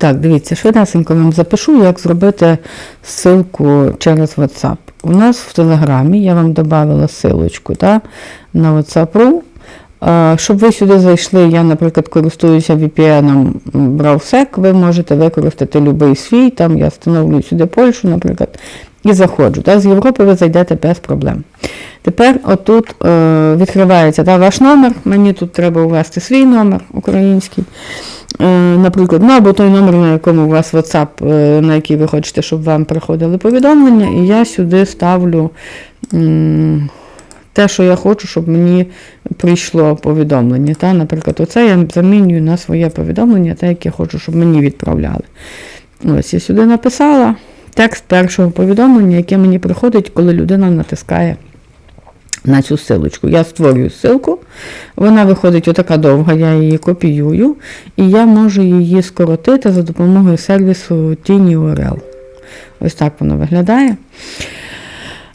Так, дивіться, швидесенько вам запишу, як зробити ссылку через WhatsApp. У нас в Телеграмі я вам додала ссылочку та, на WhatsApp.ru. А, Щоб ви сюди зайшли, я, наприклад, користуюся VPN BrowSec, ви можете використати будь-який свій, там я встановлюю сюди Польщу, наприклад, і заходжу. Та, з Європи ви зайдете без проблем. Тепер отут е, відкривається та, ваш номер, мені тут треба ввести свій номер український. Е, наприклад, ну або той номер, на якому у вас WhatsApp, е, на який ви хочете, щоб вам приходили повідомлення, і я сюди ставлю те, що я хочу, щоб мені прийшло повідомлення. Та? Наприклад, оце я замінюю на своє повідомлення, те, яке хочу, щоб мені відправляли. Ось я сюди написала текст першого повідомлення, яке мені приходить, коли людина натискає на цю силочку. Я створюю ссылку, вона виходить отака довга, я її копіюю, і я можу її скоротити за допомогою сервісу TinyURL. Ось так воно виглядає.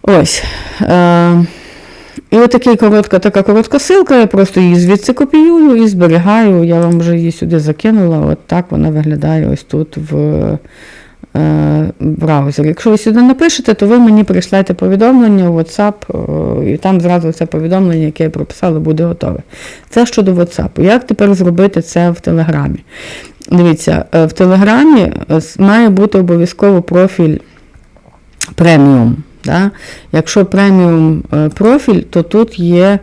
Ось. Е- і отака коротка, така коротка ссылка, я просто її звідси копіюю і зберігаю. Я вам вже її сюди закинула. От так вона виглядає ось тут в е, браузері. Якщо ви сюди напишете, то ви мені прийшлете повідомлення в WhatsApp, е, і там зразу це повідомлення, яке я прописала, буде готове. Це щодо WhatsApp. Як тепер зробити це в Телеграмі? Дивіться, е, в Телеграмі має бути обов'язково профіль преміум. Да? Якщо преміум профіль, то тут є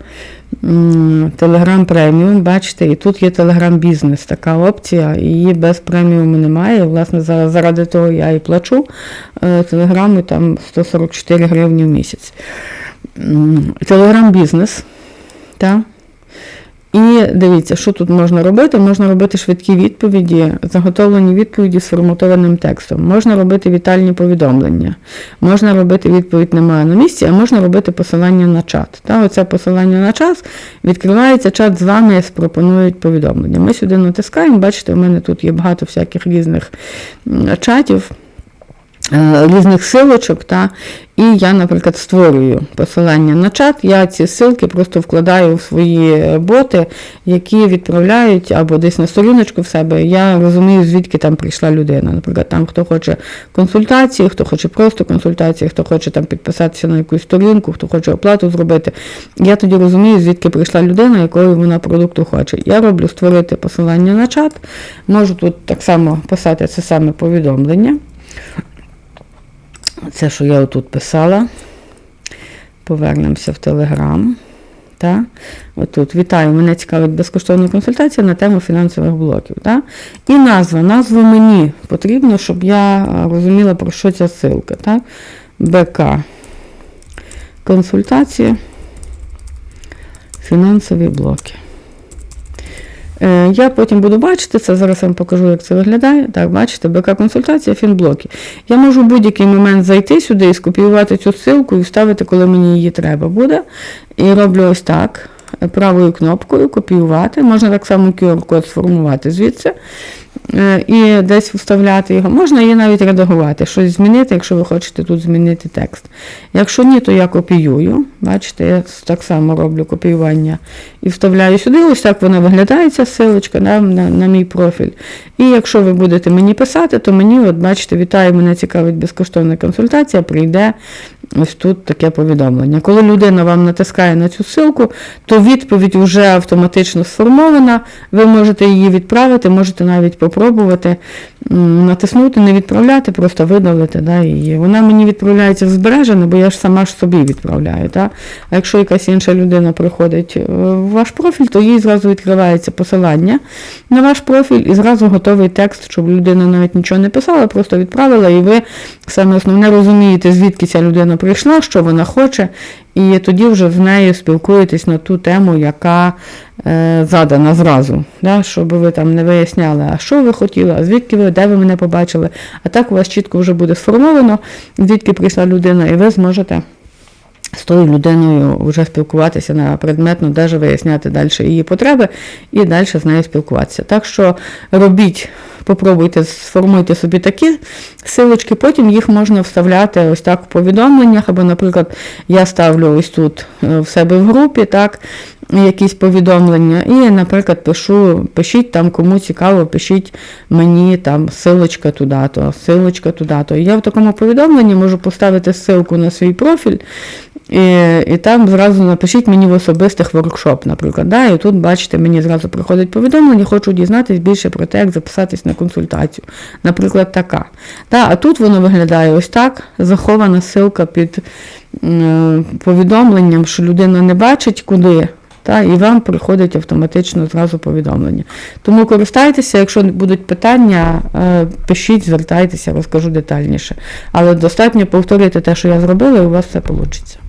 Telegram преміум, бачите, і тут є Телеграм бізнес, така опція, її без преміуму немає. Власне, заради того я і плачу Телеграму там 144 гривні в місяць. Телеграм бізнес. Так? І дивіться, що тут можна робити. Можна робити швидкі відповіді, заготовлені відповіді з форматованим текстом. Можна робити вітальні повідомлення, можна робити відповідь немає на місці, а можна робити посилання на чат. Та, оце посилання на чат, відкривається чат з вами, пропонують повідомлення. Ми сюди натискаємо, бачите, у мене тут є багато всяких різних чатів. Е, Різних силочок, та, і я, наприклад, створюю посилання на чат. Я ці ссылки просто вкладаю в свої боти, які відправляють або десь на сторіночку в себе. Я розумію, звідки там прийшла людина. Наприклад, там хто хоче консультації, хто хоче просто консультації, хто хоче там підписатися на якусь сторінку, хто хоче оплату зробити. Я тоді розумію, звідки прийшла людина, якої вона продукту хоче. Я роблю створити посилання на чат. Можу тут так само писати це саме повідомлення. Це, що я отут писала. Повернемося в Телеграм. Та? Отут, вітаю, мене цікавить безкоштовна консультація на тему фінансових блоків. Та? І назва. Назву мені потрібно, щоб я розуміла, про що ця ссылка. Та? БК. Консультації. Фінансові блоки. Е, Я потім буду бачити це, зараз я вам покажу, як це виглядає. Так, бачите, БК-консультація, фінблоки. Я можу в будь-який момент зайти сюди і скопіювати цю ссылку і вставити, коли мені її треба буде. І роблю ось так. Правою кнопкою копіювати. Можна так само QR-код сформувати звідси і десь вставляти його. Можна її навіть редагувати, щось змінити, якщо ви хочете тут змінити текст. Якщо ні, то я копіюю. Бачите, я так само роблю копіювання і вставляю сюди. Ось так вона виглядає, ця силочка на, на, на мій профіль. І якщо ви будете мені писати, то мені, от бачите, вітаю, мене цікавить безкоштовна консультація, прийде ось тут таке повідомлення. Коли людина вам натискає на цю ссылку, то відповідь вже автоматично сформована. Ви можете її відправити, можете навіть попробувати натиснути, не відправляти, просто видалити да, її. Вона мені відправляється в збережене, бо я ж сама ж собі відправляю. Да? А якщо якась інша людина приходить е, в ваш профіль, то їй зразу відкривається посилання на ваш профіль і зразу готовий текст, щоб людина навіть нічого не писала, просто відправила, і ви саме основне розумієте, звідки ця людина прийшла, що вона хоче, і тоді вже з нею спілкуєтесь на ту тему, яка е, задана зразу, да? щоб ви там не виясняли, а що ви хотіли, а звідки ви, де ви мене побачили. А так у вас чітко вже буде сформовано, звідки прийшла людина, і ви зможете з тою людиною вже спілкуватися на предметно, навіть виясняти далі її потреби і далі з нею спілкуватися. Так що робіть, попробуйте, сформуйте собі такі силочки, потім їх можна вставляти ось так в повідомленнях, або, наприклад, я ставлю ось тут е, в себе в групі, так, якісь повідомлення, і, наприклад, пишу, пишіть там, кому цікаво, пишіть мені там силочка туди-то, силочка туди-то. Я в такому повідомленні можу поставити ссылку на свій профіль, і, і там зразу напишіть мені в особистих воркшоп, наприклад. Да? І тут, бачите, мені зразу приходить повідомлення, хочу дізнатись більше про те, як записатись на консультацію. Наприклад, така. Да? А тут воно виглядає ось так, захована ссылка під м, повідомленням, що людина не бачить куди. Та, і вам приходить автоматично зразу повідомлення. тому користайтеся, якщо будуть питання, е, пишіть, звертайтеся, розкажу детальніше. Але достатньо повторюйте те, що я зробила, і у вас все вийде.